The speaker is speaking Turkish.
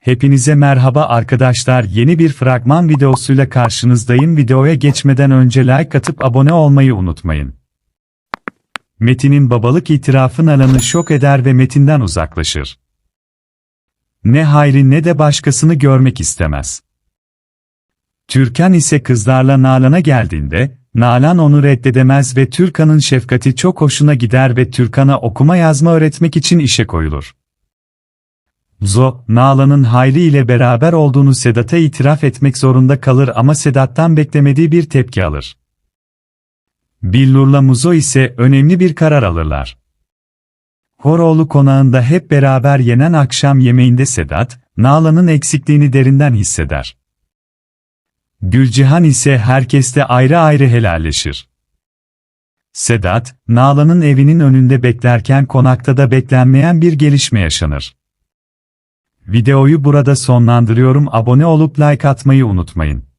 Hepinize merhaba arkadaşlar yeni bir fragman videosuyla karşınızdayım videoya geçmeden önce like atıp abone olmayı unutmayın. Metin'in babalık itirafı Nalan'ı şok eder ve Metin'den uzaklaşır. Ne Hayri ne de başkasını görmek istemez. Türkan ise kızlarla Nalan'a geldiğinde, Nalan onu reddedemez ve Türkan'ın şefkati çok hoşuna gider ve Türkan'a okuma yazma öğretmek için işe koyulur. Zo, Nalan'ın Hayri ile beraber olduğunu Sedat'a itiraf etmek zorunda kalır ama Sedat'tan beklemediği bir tepki alır. Billur'la Muzo ise önemli bir karar alırlar. Horoğlu konağında hep beraber yenen akşam yemeğinde Sedat, Nalan'ın eksikliğini derinden hisseder. Gülcihan ise herkeste ayrı ayrı helalleşir. Sedat, Nalan'ın evinin önünde beklerken konakta da beklenmeyen bir gelişme yaşanır. Videoyu burada sonlandırıyorum abone olup like atmayı unutmayın.